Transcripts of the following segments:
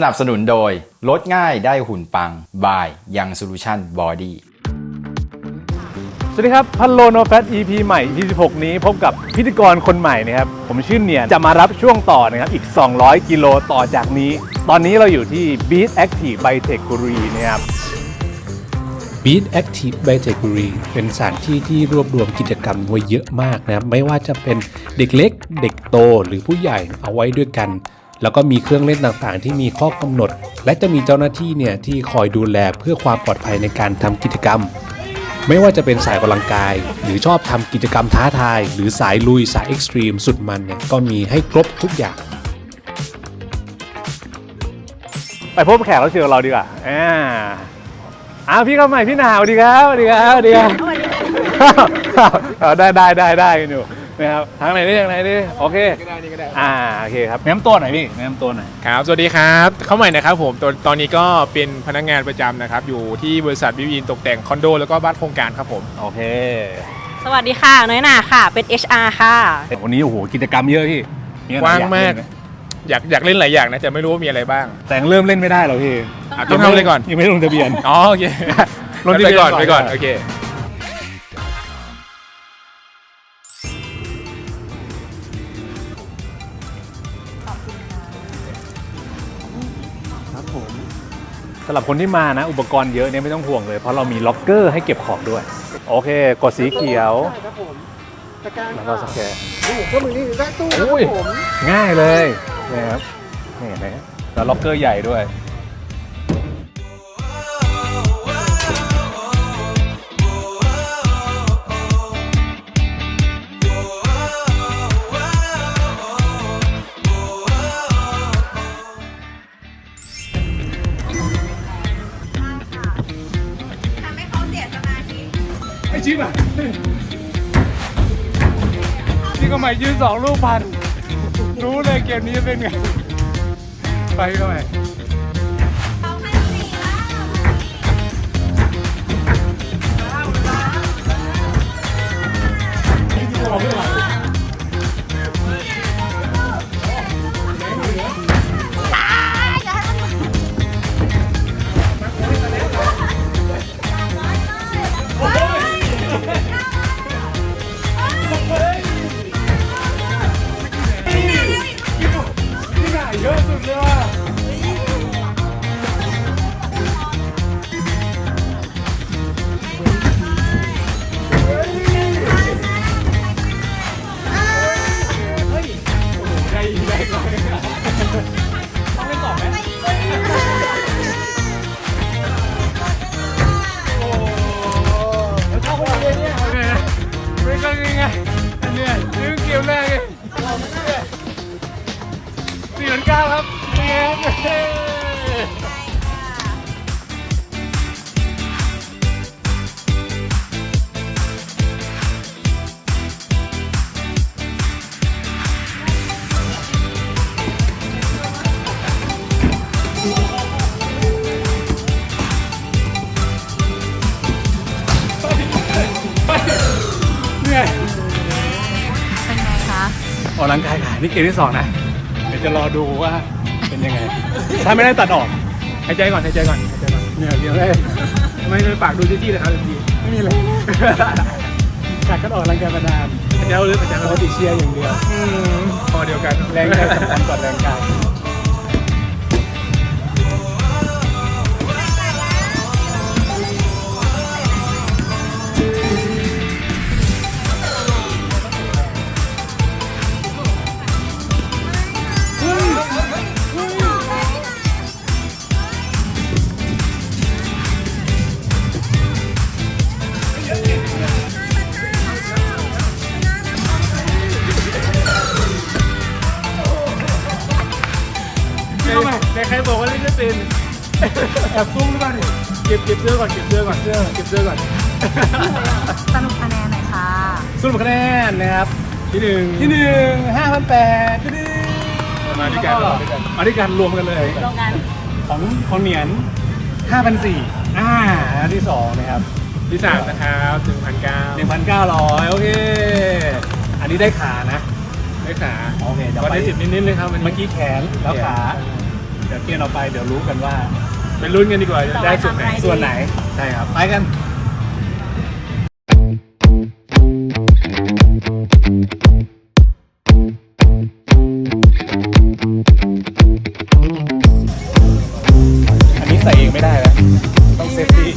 สนับสนุนโดย ลดง่ายได้หุ่นปัง บายยังโซลูชันบอดี้สวัสดีครับพันโลโนแฟต EP ใหม่ 26 นี้พบกับพิธีกรคนใหม่นะครับ ผมชื่อเนียน จะมารับช่วงต่อนะครับ อีก 200 กิโลต่อจากนี้ ตอนนี้เราอยู่ที่ Beat Active by Tech บุรีนะครับ Beat Active by t e c h บุรีเป็นสถานที่ที่รวบรวมกิจกรรมไว้เยอะมากนะครับ ไม่ว่าจะเป็นเด็กเล็ก เด็กโตหรือผู้ใหญ่เอาไว้ด้วยกัน แล้วก็มีเครื่องเล่นต่างๆ ที่มีข้อกำหนด และจะมีเจ้าหน้าที่เนี่ยที่คอยดูแลเพื่อความปลอดภัยในการทำกิจกรรม ไม่ว่าจะเป็นสายออกกำลังกาย หรือชอบทำกิจกรรมท้าทาย หรือสายลุยสายเอ็กซ์ตรีมสุดมันเนี่ยก็มีให้ครบทุกอย่าง ไปพบแขกรับเชิญของเราดีกว่าอ่าอ้าวพี่เข้าใหม่พี่หนาวสวัสดีครับสวัสดีครับสวัสดีครับเอาได้ได้ได้ได้กันอยู่ นะครับทางไหนได้ทางไหนได้โอเค ก็ได้นี่ก็ได้ อ่าโอเคครับแนะนำตัวหน่อยพี่แนะนำตัวหน่อยครับ สวัสดีครับ เข้าใหม่นะครับผมตอนตอนนี้ก็เป็นพนักงานประจำนะครับ อยู่ที่บริษัทวิวินตกแต่งคอนโด แล้วก็บ้านโครงการครับผม โอเคสวัสดีค่ะ น้อยหนาค่ะ เป็น HR ค่ะวันนี้โอ้โหกิจกรรมเยอะพี่มีอะไรกว้างมาก อยเล่นไหอยากอยากเล่นหลายอย่างนะแต่ไม่รู้ว่ามีอะไรบ้างแต่ยังเริ่มเล่นไม่ได้หรอกพี่อะต้องทำอะไรก่อน ยังไม่ได้ลงทะเบียน อ๋อโอเคลงทะเบียนไปก่อนก่อนไปก่อน โอเค สำหรับคนที่มานะ อุปกรณ์เยอะเนี่ยไม่ต้องห่วงเลย เพราะเรามีล็อกเกอร์ให้เก็บของด้วย โอเค กดสีเขียวครับผมสแกนแล้วก็สแกนนี่เครื่องมือนี่ได้ตู้นะคอุ้รัยบผมง่ายเลยนะครับนี่เห็นไหมแล้วล็อกเกอร์ใหญ่ด้วย ม่ยืนสองลูกพัน รู้เลยเกมนี้จะเป็นไง ไปก็ไป เนี่ยยืนเกมแรกเลยสี่พังเก้าครับเนี่ย นี่เกมที่สองนะ เดี๋ยวจะรอดูว่าเป็นยังไง ถ้าไม่ได้ตัดออกหายใจก่อนหายใจก่อนหายใจก่อนเหนื่อยเดียวเลยทำไมไม่ปากดูจี้ๆเลยครับจี้ไม่มีอะไรขาดกันออกกำลังกายมานานหายใจเอาลึกหายใจปเอากลึกติเชียร์อย่างเดียวอืมพอเดียวกันแรงกายสำคัญกว่าแรงกาย เก็บเก็บเสื้อก่อนเก็บเสื้อก่อนเสื้อเก็บเสื้อก่อน สรุปคะแนนหน่อยค่ะ สรุปคะแนนนะครับ ที่หนึ่งที่หนึ่งห้าพันแปดที่หนึ่งมาด้วยกันมาด้วยกันมาด้วยกันรวมกันเลยตรงกันของของเหนียนห้าพันสี่อ่าอันที่สองนะครับที่สามนะครับหนึ่งพันเก้าหนึ่งพันเก้าร้อยโอเค อันนี้ได้ขานะ ได้ขาโอเคเดี๋ยวก็ไปได้สิบนิดๆเลยครับวันนี้เมื่อกี้แขนแล้วขาใช่เดี๋ยวเที่ยวเราไปเดี๋ยวรู้กันว่า ไปลุ้นกันดีกว่าจะได้ส่วนไหน ส่วนไหนใช่ครับไปกัน อันนี้ใส่เองไม่ได้แล้วต้องเซฟตี้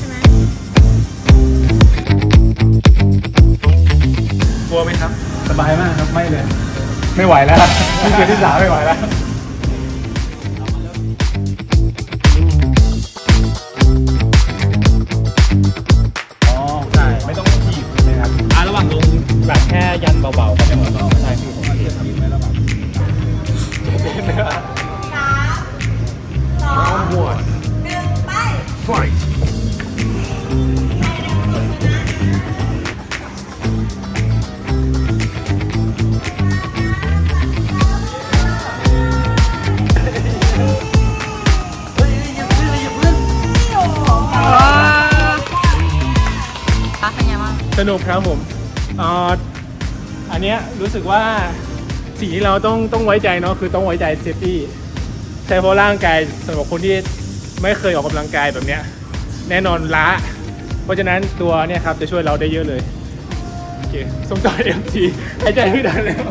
กลัวไหมครับ สบายมากครับไม่เลย ไม่ไหวแล้วนี่คือที่สามไม่ไหวแล้ว สนุกครับผมอ่าอันเนี้ยรู้สึกว่าสิ่งที่เราต้องต้องไว้ใจเนาะคือต้องไว้ใจเซฟตี้ใช่เพราะร่างกายสำหรับคนที่ไม่เคยออกกำลังกายแบบเนี้ยแน่นอนล้า เพราะฉะนั้นตัวเนี่ยครับจะช่วยเราได้เยอะเลยโอเคส่งต่อเอ็มทีหายใจไม่ได้แล้ว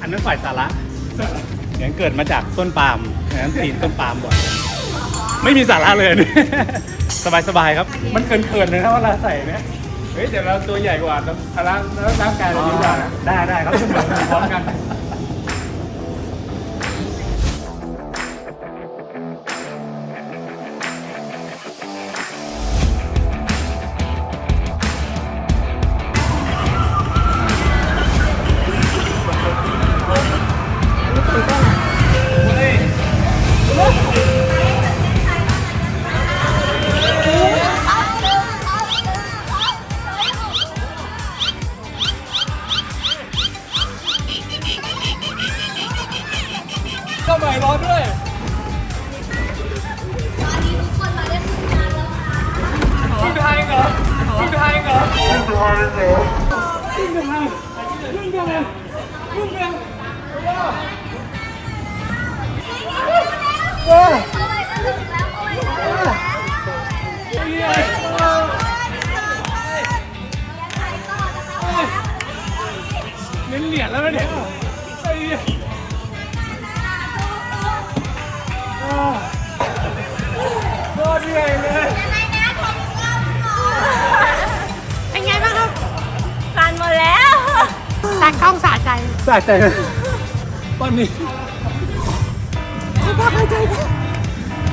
อันนั้นฝ่ายสาระอย่างเกิดมาจากต้นปาล์มอย่างนั้นปีนต้นปาล์มบ่อยไม่มีสาระเลยอันนี้สบายๆครับ มันเขินๆเลยนะเวลาใส่เนี่ย เฮ้ยเดี๋ยวเราตัวใหญ่กว่าพละร่างกายเราเยอะกว่านะ ได้ได้ครับเสมอกันพร้อมกัน เน้นเหรียญแล้วเนี่ยโคตรเหนื่อยเลยเป็นไงบ้างครับสั่นหมดแล้วตากล้องสะ ใจสะใจเลยตอนนี้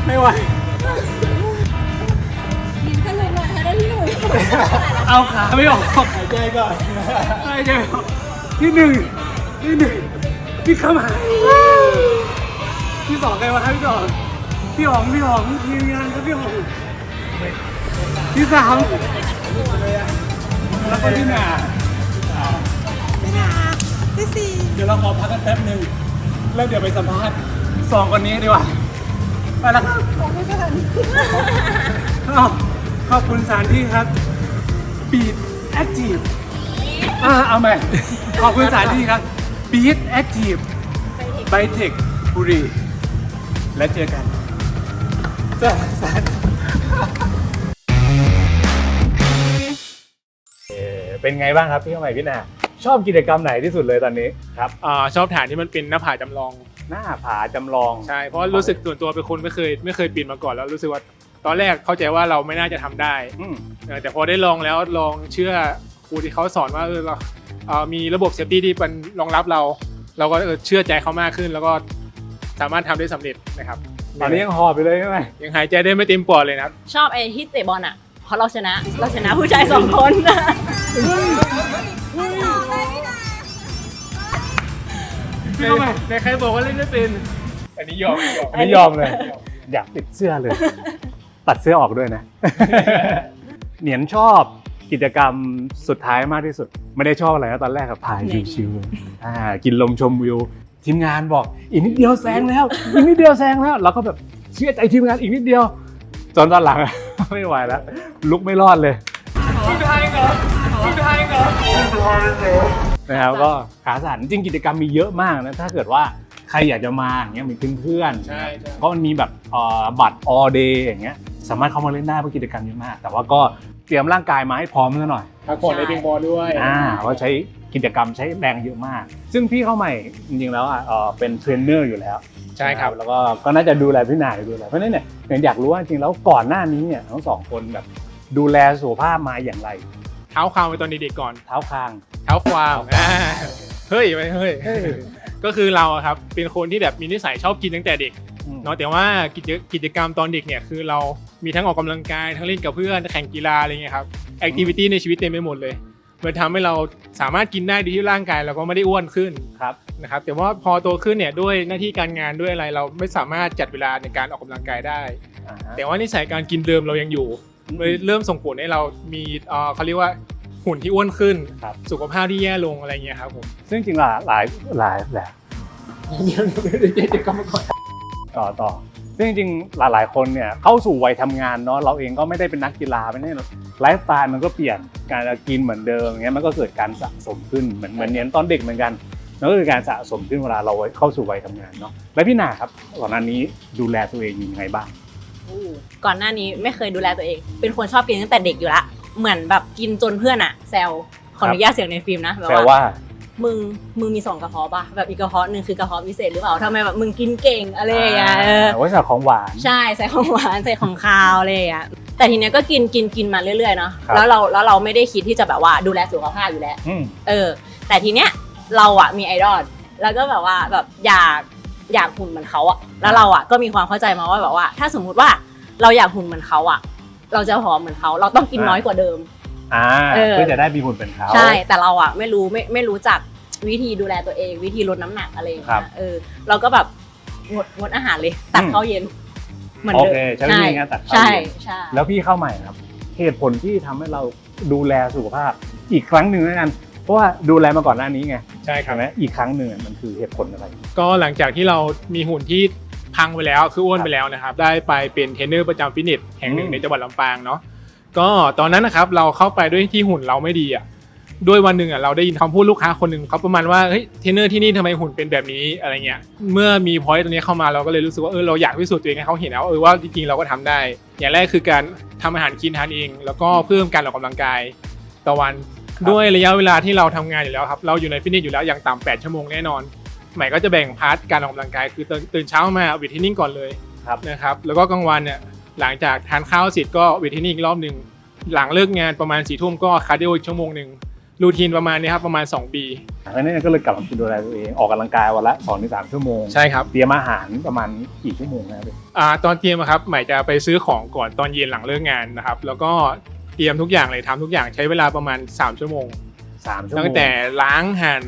ไม่ไหวเอาขาไม่ออกหายใจก่อนหายใจออกที่หนึ่งที่หนึ่งพี่คำหายที่สองใครวะครับพี่สองพี่หองพี่หองทีมงานครับพี่หองที่สามแล้วก็ที่หนาที่หนา ที่สี่เดี๋ยวเราขอพักกันแป๊บหนึ่งแล้วเดี๋ยวไปสัมภาษณ์สองคนนี้ดีกว่าไปแล้วครับขอบคุณสถานที่ขอบคุณสถานที่ครับ Beat Active อ่าเอาใหม่ขอบคุณสถานที่ครับ Beat Active ไบเทคบุรี และเจอกันสวัสดีเป็นไงบ้างครับพี่เข้าใหม่พี่นา ชอบกิจกรรมไหนที่สุดเลยตอนนี้ครับอ่าชอบฐานที่มันเป็นหน้าผาจำลองหน้าผาจำลองใช่เพราะรู้สึกส่วนตัวเป็นคนไม่เคยไม่เคยปีนมาก่อนแล้วรู้สึกว่าตอนแรกเข้าใจว่าเราไม่น่าจะทำได้อืมเออแต่พอได้ลองแล้วลองเชื่อครูที่เขาสอนว่าเออเราเอ่อมีระบบเซฟตี้ที่มันรองรับเรา เราก็เออเชื่อใจเขามากขึ้น แล้วก็สามารถทำได้สำเร็จนะครับตอนนี้ยังหอบไปเลยใช่ไหมยังหายใจได้ไม่เต็มปอดเลยนะครับชอบไอ้ที่เตะบอลอะเพราะเราชนะ เราชนะผู้ชายสองคน พี่เข้ามาในใครบอกว่าเล่นไม่เป็น อันนี้ยอมยอมอันนี้ยอมเลย อยากติดเสื้อเลย ตัดเสื้อออกด้วยนะ เหนียนชอบกิจกรรมสุดท้ายมากที่สุด ไม่ได้ชอบอะไรนะตอนแรกกับพายชิวๆอ่ากินลมชมวิว ทีมงานบอก อีกนิดเดียวแซงแล้ว อีกนิดเดียวแซงแล้ว เราก็แบบเชื่อใจทีมงานอีกนิดเดียว จนตอนหลังไม่ไหวแล้ว ลุกไม่รอดเลยคุณไทยเหรอคุณไทยเหรอ นะครับก็ขาสั่นจริงกิจกรรมมีเยอะมากนะถ้าเกิดว่าใครอยากจะมาอย่างเงี้ยมีเพื่อนๆใช่ใช่เพราะมันมีแบบเอ่อบัตร all day อย่างเงี้ยสามารถเข้ามาเล่นได้เพราะกิจกรรมเยอะมาก แต่ว่าก็เตรียมร่างกายมาให้พร้อมซะหน่อย พักผ่อนได้เพียงพอด้วยอ่าเพราะใช้กิจกรรมใช้แรงเยอะมาก ซึ่งพี่เข้าใหม่จริงๆแล้วอะเอ่อเป็นเทรนเนอร์อยู่แล้วใช่ครับ แล้วก็ก็น่าจะดูแลพี่นายดูแลเพราะฉะนั้นเนี่ยเนี่ยอยากรู้ว่าจริงๆแล้วก่อนหน้านี้เนี่ยทั้งสองคนแบบดูแลสุขภาพมาอย่างไร เท้าความไปตอนเด็กๆก่อน เท้าคาง เท้าความอ่าเฮ้ยไม่เฮ้ยเฮ้ยก็คือเราอะครับเป็นคนที่แบบมีนิสัยชอบกินตั้งแต่เด็กอืมเนาะแต่ว่ากิจกิจกรรมตอนเด็กเนี่ยคือเรามีทั้งออกกำลังกายทั้งเล่นกับเพื่อนแข่งกีฬาอะไรเงี้ยครับแอคทิวิตี้ในชีวิตเต็มไปหมดเลยมันทำให้เราสามารถกินได้ดีที่ร่างกายเราก็ไม่ได้อ้วนขึ้นครับนะครับแต่ว่าพอโตขึ้นเนี่ยด้วยหน้าที่การงานด้วยอะไรเราไม่สามารถจัดเวลาในการออกกำลังกายได้อ่าฮะแต่ว่านิสัยการกินเดิมเรายังอยู่อืมเลยเริ่มส่งผลให้เรามีเอ่อเขาเรียกว่า หุ่นที่อ้วนขึ้น ครับ สุขภาพที่แย่ลงอะไรเงี้ยครับผมซึ่งจริงๆหลายหลายหลายแหละเดี๋ยวเดี๋ยวก็มาก่อนต่อต่อซึ่งจริงๆหลายๆคนเนี่ยเข้าสู่วัยทำงานเนาะเราเองก็ไม่ได้เป็นนักกีฬาไม่ได้ไลฟ์สไตล์มันก็เปลี่ยนการจะกินเหมือนเดิมอย่างเงี้ยมันก็เกิดการสะสมขึ้นเหมือนเหมือนเนียนตอนเด็กเหมือนกันมันก็คือการสะสมขึ้นเวลาเราเข้าสู่วัยทำงานเนาะแล้วพี่นาครับก่อนหน้านี้ดูแลตัวเองยังไงบ้างก่อนหน้านี้ไม่เคยดูแลตัวเอง เป็นคนชอบกินตั้งแต่เด็กอยู่ละ เหมือนแบบกินจนเพื่อนอะแซวขออนุญาตเสียงในฟิล์มนะแบบแต่ว่า ว่า มึงมึงมีสองกระเพาะป่ะแบบอีกกระเพาะหนึ่งคือกระเพาะพิเศษหรือเปล่าทำไมแบบมึงกินเก่งอะไรอย่างเงี้ยเออ ไว้สำหรับของหวาน ใช่ใส่ของหวานใส่ของคาวอะไรอย่างเงี้ยแต่ทีเนี้ยก็กินกินกินมาเรื่อยๆเนาะครับ แล้วเราแล้วเราไม่ได้คิดที่จะแบบว่าดูแลสุขภาพอยู่แล้ว อืม เออ แต่ทีเนี้ยเราอะมีไอดอลแล้วก็แบบว่าแบบอยากอยากหุ่นเหมือนเขาอะแล้วเราอะก็มีความเข้าใจมาว่าแบบว่า ถ้าสมมุติว่าเราอยากหุ่นเหมือนเขาอะ เราจะผอมเหมือนเขาเราต้องกินน้อยกว่าเดิม อ่าเออ เพื่อจะได้มีหุ่นเป็นเขา ใช่แต่เราอะไม่รู้ไม่ไม่รู้จักวิธีดูแลตัวเอง วิธีลดน้ำหนักอะไรอย่างครัเงี้บยเออเราก็แบบงดงดอาหารเลยตัดอืมข้าวเย็นเหมือนโอเดิมเคใช้วิธีการตัดข้าวใช่เย็นใช่ แล้วพี่เข้าใหม่ครับเหตุผลที่ทำให้เราดูแลสุขภาพ อีกครั้งหนึ่งแล้วกันเพราะว่าดูแลมาก่อนหน้านี้ไงใช่ครัใช่บไหมอีกครั้งหนึ่งมันคือเหตุผลอะไร ก็หลังจากที่เรามีหุ่นที่ พังไปแล้วคืออ้วนไปแล้วนะครับ ได้ไปเป็นเทรนเนอร์ประจำฟิตเนสแห่งหนึ่งอืมในจังหวัดลำปางเนาะก็ตอนนั้นนะครับเราเข้าไปด้วยที่หุ่นเราไม่ดีอะด้วยวันหนึ่งอะเราได้ยินคำพูดลูกค้าคนหนึ่งเขาประมาณว่าเฮ้ยเทรนเนอร์ที่นี่ทำไมหุ่นเป็นแบบนี้อะไรเงี้ยเมื่อมีพอยต์ตรงนี้เข้ามาเราก็เลยรู้สึกว่าเออเราอยากพิสูจน์ตัวเองให้เขาเห็นแล้วเออว่าจริงๆเราก็ทำได้ อย่างแรกคือการทำอาหารกินทานเอง แล้วก็เพิ่มการออกกำลังกายต่อวัน ครับ ด้วยระยะเวลาที่เราทำงานอยู่แล้วครับเราอยู่ในฟิตเนสอยู่แล้วอย่างต่ำ8ชั่วโมงแน่นอน ใหม่ก็จะแบ่งพาร์ทการออกกำลังกายคือตื่นตื่นเช้ามาเวทเทรนนิ่งก่อนเลยครับนะครับแล้วก็กลางวันเนี่ยหลังจากทานข้าวเสร็จก็เวทเทรนนิ่งอีกรอบหนึ่งหลังเลิกงานประมาณสี่ทุ่มก็คาร์ดิโออีกชั่วโมงหนึ่งรูทีนประมาณนี้ครับประมาณ2ปีเพราะฉะนั้นก็เลยกลับมาดูแลตัวเองออกกำลังกายวันละ2อถึงสชั่วโมงใช่ครับเตรียมอาหารประมาณกี่ชั่วโมงนะครับอ่าตอนเตรียมอะครับใหม่จะไปซื้อของก่อนตอนเย็นหลังเลิกงานนะครับแล้วก็เตรียมทุกอย่างเลยทำทุกอย่างใช้เวลาประมาณ 3 ชั่วโมงสามชั่วโมงตั้งแต่ล้างหั่น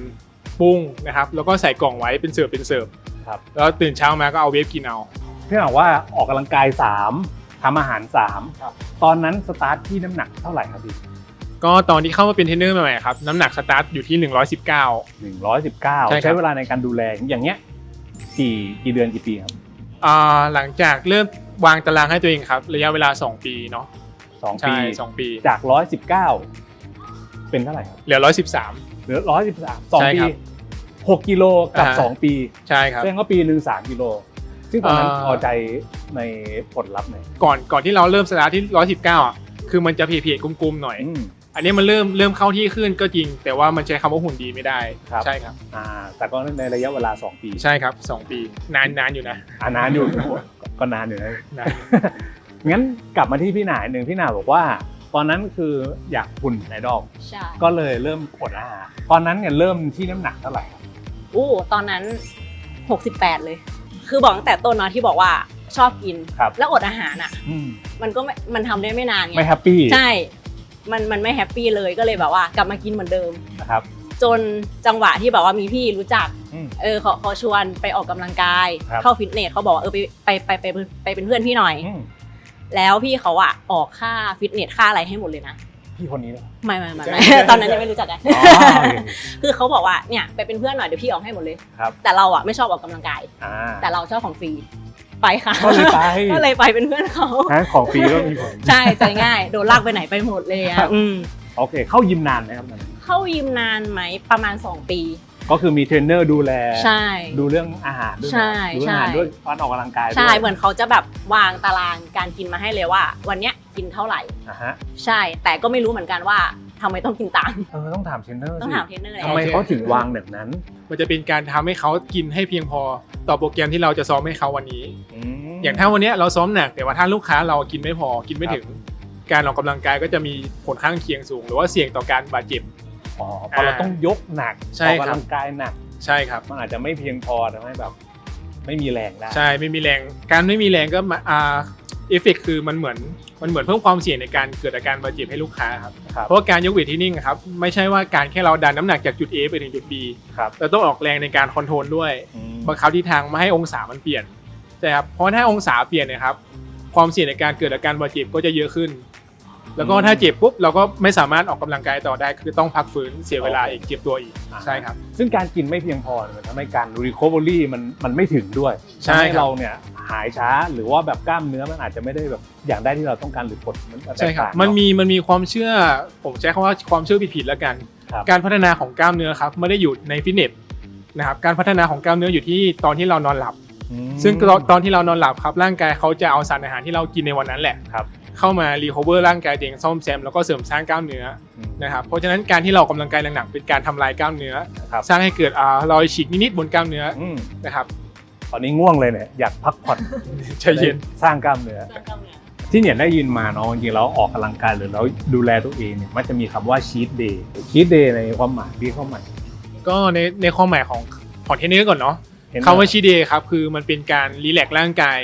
ปรุงนะครับแล้วก็ใส่กล่องไว้เป็นเสิร์ฟเป็นเสิร์ฟครับ แล้วตื่นเช้ามาก็เอาเวฟกินเอา พี่บอกว่าออกกำลังกาย 3ทำอาหาร3ตอนนั้นสตาร์ทที่น้ำหนักเท่าไหร่ครับพี่ก็ตอนที่เข้ามาเป็นเทรนเนอร์ใหม่ๆครับน้ำหนักสตาร์ทอยู่ที่ 119 119ใช่ครับ ใช้เวลาในการดูแลอย่างเงี้ยกี่กี่เดือนกี่ปีครับ อ่าหลังจากเริ่มวางตารางให้ตัวเองครับ ระยะเวลา 2 ปีเนาะสองใช่ปีสองปี จาก 119 เป็นเท่าไหร่ครับเหลือ 113 เหลือ113 2ใช่ปี ครับ 6กิโลกับ อ่า2ปีใช่ครับ แสดงว่าปีหนึ่ง3กิโลซึ่งตอนนั้นอ่า พอใจในผลลัพธ์ไหมก่อนก่อนที่เราเริ่มสตาร์ทที่119อะคือมันจะเพลียๆกุมๆหน่อย อืม อันนี้มันเริ่มเริ่มเข้าที่ขึ้นก็จริง แต่ว่ามันใช้คำว่าหุ่นดีไม่ได้ครับ ใช่ครับ อ่าแต่ก็ในระยะเวลา 2 ปีใช่ครับ2ปีนานนานอยู่นะอ่านานอยู่ ก็นานอยู่นะ นานอยู่งั้นกลับมาที่พี่หนาหนึ่งพี่หนาบอกว่า ตอนนั้นคืออยากหุ่นไอดอลใช่ก็เลยเริ่มอดอาหารตอนนั้นเนี่ยเริ่มที่น้ำหนักเท่าไหร่ครับ อู้ตอนนั้น 68 เลย คือบอกตั้งแต่ต้นเนาะที่บอกว่าชอบกิน ครับ แล้วอดอาหารอะ อืมมันก็ไม่มันทำได้ไม่นานไง ไม่แฮปปี้ใช่ มันมันไม่แฮปปี้เลยก็เลยแบบว่ากลับมากินเหมือนเดิม นะครับจนจังหวะที่แบบว่ามีพี่รู้จัก อืม เออเขาเขาชวนไปออกกำลังกาย ครับ เข้าฟิตเนสเขาบอกว่าเออไปไปไปไปไปไปเป็นเพื่อนพี่หน่อย อืมแล้วพี่เขาอะออกค่าฟิตเนสค่าอะไรให้หมดเลยนะ พี่คนนี้เลย ไม่ไม่ไม่ใช่ไม่ตอนนั้นยังไม่รู้จักกันอ๋อโอเคคือเขาบอกว่าเนี่ยไปเป็นเพื่อนหน่อยเดี๋ยวพี่ออกให้หมดเลยครับแต่เราอะไม่ชอบออกกำลังกายอ่าแต่เราชอบของฟรีไปค่ะก็เลยไปก็เลยไปเป็นเพื่อนเขาฮะของฟรีก็มีผลใช่ใจง่ายโดนลากไปไหนไปหมดเลยครัอะบอืมโอเค เข้ายิมนานไหมครับตอนนั้นเข้ายิมนานไหมประมาณ 2 ปี ก็คือมีเทรนเนอร์ดูแลใช่ดูเรื่องอาหารด้วยนะใช่ดูอาหารใช่ด้วยการออกกำลังกายด้วยใช่เหมือนเขาจะแบบวางตารางการกินมาให้เลยว่า วันเนี้ย กินเท่าไหร่ อะฮะใช่ แต่ก็ไม่รู้เหมือนกันว่าทำไมต้องกินตาม เออต้องถามเทรนเนอร์ต้องสิถามเทรนเนอร์แหละทำไมเขาถึงวางแบบนั้น มันจะเป็นการทำให้เขากินให้เพียงพอต่อโปรแกรมที่เราจะซ้อมให้เขาวันนี้มอย่างถ้าวันเนี้ยเราซ้อมหนักแต่ว่าถ้าลูกค้าเรากินไม่พอกินไม่ถึง การออกกำลังกายก็จะมีผลข้างเคียงสูง หรือว่าเสี่ยงต่อการบาดเจ็บ อ๋อเพราะเราต้องยกหนักใช่ออกครับ กำลังกายหนัก ใช่ครับ มันอาจจะไม่เพียงพอทำให้แบบ ไม่มีแรงได้ ใช่ไม่มีแรง การไม่มีแรงก็มาอ่า เอฟเฟกคือมันเหมือนมันเหมือนเพิ่มความเสี่ยงในการเกิดอาการบาดเจ็บให้ลูกค้าครับ ครับ เพราะว่าการยกเวทที่นิ่งอะครับไม่ใช่ว่าการแค่เราดันน้ำหนักจากจุด A ไปถึงจุด B ครับเราต้องออกแรงในการคอนโทรลด้วยอืมบังคับทิศทางไม่ให้องศามันเปลี่ยนใช่ครับเพราะถ้าองศาเปลี่ยนเนยครับความเสี่ยงในการเกิดอาการบาดเจ็บก็จะเยอะขึ้น แล้วก็ถ้าเจ็บปุ๊บเราก็ไม่สามารถออกกำลังกายต่อได้คือต้องพักฟื้นเสียเวลาอีกเจ็บตัวอีกใช่ครับ ซึ่งการกินไม่เพียงพอเนี่ยมันทำให้การ recovery มันมันไม่ถึงด้วยใช่ทำให้ครับ เราเนี่ย หายช้า หรือว่าแบบกล้ามเนื้อมันอาจจะไม่ได้แบบอย่างได้ที่เราต้องการหรือผลมันแตกใช่ครับต่างมันเอะมีมันมีความเชื่อ ผมใช้คำว่าความเชื่อผิดๆแล้วกัน ครับ การพัฒนาของกล้ามเนื้อครับไม่ได้อยู่ในฟิตเนสนะครับ การพัฒนาของกล้ามเนื้ออยู่ที่ตอนที่เรานอนหลับ อืม ซึ่งตอนตอนที่เรานอนหลับครับร่างกายเขาจะเอาสารอาหารที่เรากินในวันนั้นแหละครับ เข้ามารีคอเวอร์ร่างกายตัวเองซ่อมแซมแล้วก็เสริมสร้างกล้ามเนื้ออืม นะครับ เพราะฉะนั้นการที่เราออกกำลังกายหนักๆเป็นการทำลายกล้ามเนื้อ ครับ สร้างให้เกิดอ่ารอยฉีกนิดๆบนกล้ามเนื้ออืมนะครับ ตอนนี้ง่วงเลยเนี่ยอยากพักผ่อนใจเย็นสร้างกล้ามเนื้อที่เนี่ยได้ยินมาเนาะจริงๆแล้วออกกำลังกายหรือเราดูแลตัวเองเนี่ยมันจะมีคำว่าชีตเดย์ชีตเดย์ในความหมายที่เข้าหมายก็ในในความหมายของของเทรนเนอร์ก่อนเนาะเห็นไหมคำว่าชีเดย์ครับคือมันเป็นการรีแลกซ์ร่างกาย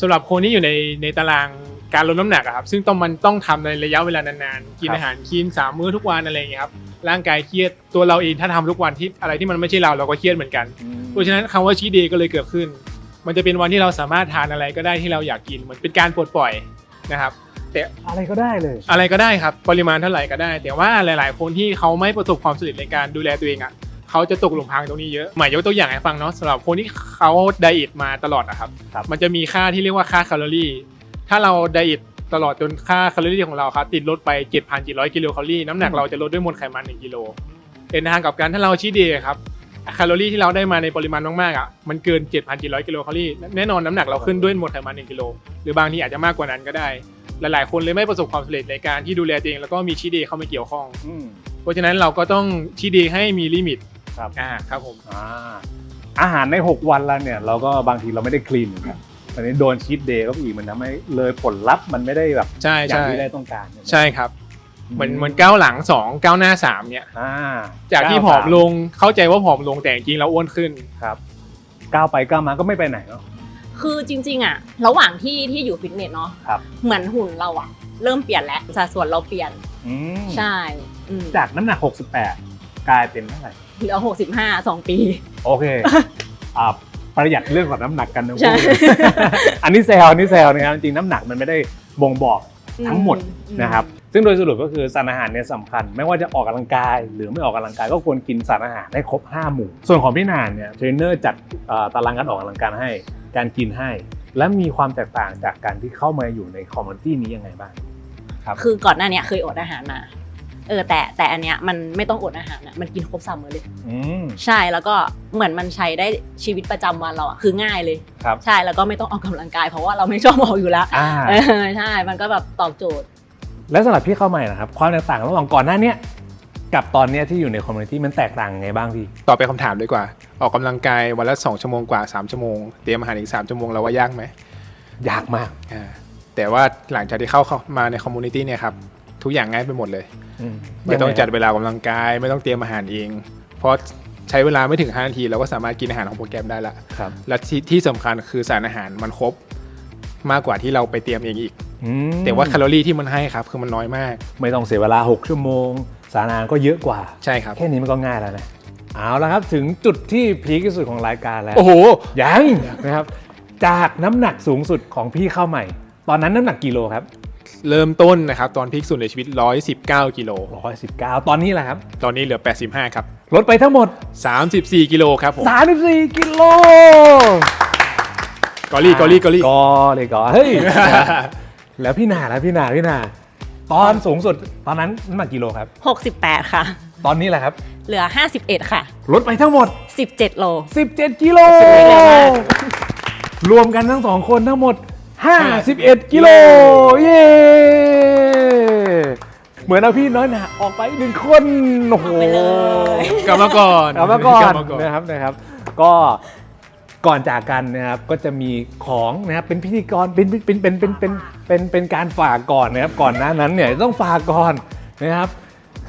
สำหรับคนที่อยู่ในในตาราง การลดน้ำหนักอะครับซึ่งต้องมันต้องทำในระยะเวลานานๆกินอาหารคลีนสามมื้อทุกวันอะไรอย่างเงี้ยครับร่างกายเครียดตัวเราเองถ้าทำทุกวันที่อะไรที่มันไม่ใช่เราเราก็เครียดเหมือนกันอืมเพราะฉะนั้นคำว่าชีเดย์ก็เลยเกิดขึ้น มันจะเป็นวันที่เราสามารถทานอะไรก็ได้ที่เราอยากกินเหมือนเป็นการปลดปล่อยนะครับแต่อะไรก็ได้เลย อะไรก็ได้ครับปริมาณเท่าไหร่ก็ได้ แต่ว่าหลาย ๆ คนที่เขาไม่ประสบความสำเร็จในการดูแลตัวเองอะเขาจะตกหลุมพรางตรงนี้เยอะหมายยกตัวอย่างให้ฟังเนาะสำหรับคนที่เขาไดเอทมาตลอดนะครับครับ มันจะมีค่าที่เรียกว่าค่าแคลอรี่ ถ้าเราไดเอทตลอดจนค่าแคลอรี่ของเราครับติดลดไป 7,700 กิโลแคลอรี่น้ำหนักเราจะลดด้วยมวลไขมัน 1 กิโลเป็นทางกับการถ้าเราชีทเดย์ครับแคลอรี่ที่เราได้มาในปริมาณมากๆอะมันเกิน 7,700 กิโลแคลอรี่แน่นอนน้ำหนักเราขึ้นด้วยมวลไขมัน 1 กิโลหรือบางทีอาจจะมากกว่านั้นก็ได้ หลายๆ คนเลยไม่ประสบความสำเร็จในการที่ดูแลตัวเองแล้วก็มีชีทเดย์เข้ามาเกี่ยวข้องอืมเพราะฉะนั้นเราก็ต้องชีทเดย์ให้มีลิมิตครับอ่าครับผมอ่าอาหารใน 6 วันแล้วเนี่ยเราก็บางทีเราไม่ได้คลีนเหมือนกันต อนนี้โดนชีตเดย์ก็อีกมันทำให้เลยผลลัพธ์มันไม่ได้แบบใช่อย่างใช่ที่ได้ต้องการไหมใช่ครับ เหมือนเหมือนก้าวหลังสองก้าวหน้าสามเนี่ย อ่าจากที่ผอมลงเข้าใจว่าผอมลงแต่จริงๆแล้วอ้วนขึ้น ครับก้าวไปก้าวมาก็ไม่ไปไหนเนาะ คือจริงๆอะระหว่างที่ที่อยู่ฟิตเนสเนาะครับ เหมือนหุ่นเราอะเริ่มเปลี่ยนแล้วสัดส่วนเราเปลี่ยนอืมใช่อืมจากน้ำหนัก 68 กลายเป็นเท่าไหร่ เหลือหกสิบห้าสองปี โอเค อ่า ประหยัดเรื่องของน้ำหนักกันนะใช่พูดอันนี้แซวอันนี้แซวนะครับจริงๆน้ำหนักมันไม่ได้บ่งบอกทั้งหมดอืมนะครับซึ่งโดยสรุปก็คือสารอาหารเนี่ยสำคัญ ไม่ว่าจะออกกำลังกาย หรือไม่ออกกำลังกายก็ควรกินสารอาหารให้ครบ 5 หมู่ ส่วนของพี่นานเนี่ยเทรนเนอร์จัดเอ่อตารางการออกกำลังกายให้การกินให้ และมีความแตกต่างจากการที่เข้ามาอยู่ในคอมมูนิตี้นี้ยังไงบ้างครับคือก่อนหน้าเนี้ยเคยอดอาหารมา เออแต่แต่อันเนี้ยมันไม่ต้องอดอาหารอะมันกินครบสามมื้อเลย อืมใช่แล้วก็เหมือนมันใช้ได้ชีวิตประจำวันเราอะคือง่ายเลย ครับใช่แล้วก็ไม่ต้องออกกำลังกายเพราะว่าเราไม่ชอบออกอยู่แล้วอ่าเออใช่มันก็แบบตอบโจทย์ และสำหรับพี่เข้าใหม่นะครับความแตกต่างระหว่างก่อนหน้าเนี้ยกับตอนเนี้ยที่อยู่ในคอมมูนิตี้มันแตกต่างยังไงบ้างพี่ต่อไปคำถามดีกว่า ออกกำลังกายวันละ 2 ชั่วโมงกว่า 3 ชั่วโมง เตรียมอาหารอีก 3 ชั่วโมงเราว่ายากไหมยากมาก อ่าแต่ว่าหลังจากที่เข้ามาในคอมมูนิตี้เนี่ยครับ ทุกอย่างง่ายไปหมดเลย ไม่ต้องจัดเวลาออกกำลังกาย ไม่ต้องเตรียมอาหารเองเพราะใช้เวลาไม่ถึง 5 นาที เราก็สามารถกินอาหารของโปรแกรมได้ละครับและที่ที่สำคัญคือสารอาหารมันครบมากกว่าที่เราไปเตรียมเองอีกอืมแต่ว่าแคลอรี่ที่มันให้ครับคือมันน้อยมาก ไม่ต้องเสียเวลา 6 ชั่วโมง สารอาหารก็เยอะกว่าใช่ครับแค่นี้มันก็ง่ายแล้วนะเอาละครับถึงจุดที่พีคที่สุดของรายการแล้วโอ้โหยังนะครับจากน้ำหนักสูงสุดของพี่เข้าใหม่ ตอนนั้นน้ำหนักกิโลครับ เริ่มต้นนะครับตอนพีคสุดในชีวิต 119 กิโล 119 ตอนนี้แหละครับ ตอนนี้เหลือ 85 ครับ ลดไปทั้งหมด 34 กิโลครับผม34 กิโลกอรี่กอรี่กอรี่กอเลยกอเฮ้ย แล้วพี่นาแล้วพี่นาพี่นา ตอนสูงสุดตอนนั้นน้ำหนักกิโลครับ 68 ค่ะ ตอนนี้แหละครับ เหลือ 51 ค่ะ ลดไปทั้งหมด 17 โล 17 กิโลสุดยอดมากรวมกันทั้งสองคนทั้งหมด 51 กิโล เย้ เหมือนเอาพี่น้อยหนาออกไปหนึ่งคนโอ้โหไปเลย กลับมาก่อนเอามาก่อนลับมาก่อนนะครับนะครับ ก็ก่อนจากกันนะครับก็จะมีของนะครับเป็นพิธีกรเป็นเป็นเป็นเป็นเป็นเป็นเป็นการฝากก่อนนะครับก่อนหน้านั้นเนี่ยต้องฝากก่อนนะครับ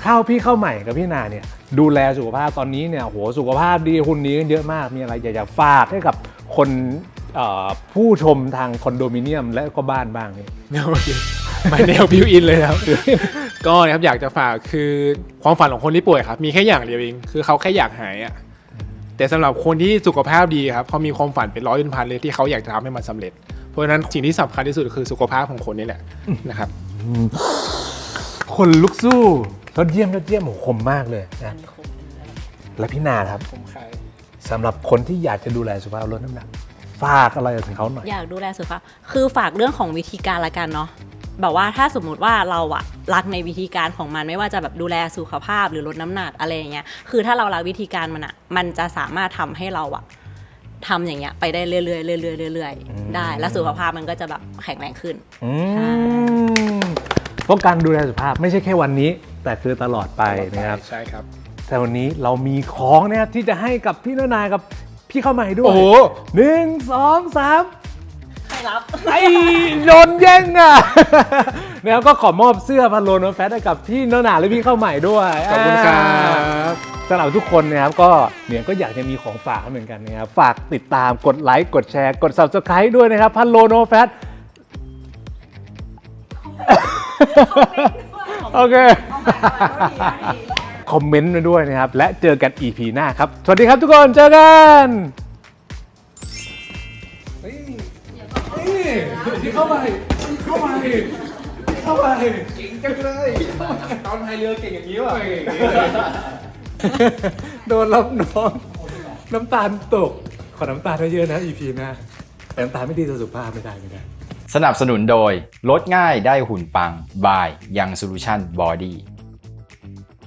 เข้าพี่เข้าใหม่กับพี่นาเนี่ยดูแลสุขภาพตอนนี้เนี่ยโหสุขภาพดีหุ่นนี้กันเยอะมากมีอะไรอยากจะฝากให้กับคนเอ่อ ผู้ชมทางคอนโดมิเนียมและก็บ้านบ้างนี่โอเคมาแนวบิวอินเลยครับ ก็นะครับอยากจะฝากคือความฝันของคนที่ป่วยครับ มีแค่อย่างเดียวเอง คือเขาแค่อยากหายอะแต่สำหรับคนที่สุขภาพดีครับเขามีความฝันเป็นร้อยเป็นพันเลยที่เขาอยากจะทำให้มันสำเร็จ เพราะฉะนั้นสิ่งที่สำคัญที่สุดคือสุขภาพของคนนี่แหละนะครับ คนลุกสู้ยอดเยี่ยมยอดเยี่ยมโหคมมากเลยนะและพี่นาครับผมใครสำหรับคนที่อยากจะดูแลสุขภาพลดน้ำหนัก ฝากอะไรถึงเขาหน่อย อยากดูแลสุขภาพคือฝากเรื่องของวิธีการละกันเนาะแบบว่าถ้าสมมุติว่าเราอะรักในวิธีการของมันไม่ว่าจะแบบดูแลสุขภาพหรือลดน้ำหนักอะไรอย่างเงี้ยคือถ้าเรารักวิธีการมันอะมันจะสามารถทำให้เราอะทำอย่างเงี้ยไปได้เรื่อยๆเรื่อยๆเรื่อยอืม ๆได้ แล้วสุขภาพมันก็จะแบบแข็งแรงขึ้น อืมเพราะการดูแลสุขภาพไม่ใช่แค่วันนี้ แต่คือตลอดไปนะครับ ใช่ครับ แต่วันนี้เรามีของนะครับที่จะให้กับพี่นนายกับ พี่เข้าใหม่ด้วยโอ้โห หนึ่งสองสาม ใครรับ ไอ้โดนแย่งอะนะครับก็ขอมอบเสื้อพันโลนแฟตให้กับพี่นนาและพี่เข้าใหม่ด้วยขอบคุณครับสำหรับทุกคนนะครับก็เนี่ยก็อยากจะมีของฝากให้เหมือนกันนะครับฝากติดตามกดไลค์กดแชร์กด subscribe ด้วยนะครับพันโลโนแฟตโอเค คอมเมนต์มาด้วยนะครับ และเจอกัน EP หน้าครับ สวัสดีครับทุกคน เจอกันที่เข้าไปเข้าไปเข้าไปเก่งจังเลย ตอนพายเรือเก่งอย่างนี้ว่ะโดนรับน้อง น้ำตาลตก ขอน้ำตาลเยอะๆนะ EP หน้าแต่น้ำตาลไม่ดีต่อสุขภาพไม่ได้ไม่ได้สนับสนุนโดยลดง่ายได้หุ่นปัง บายยังโซลูชันบอดี้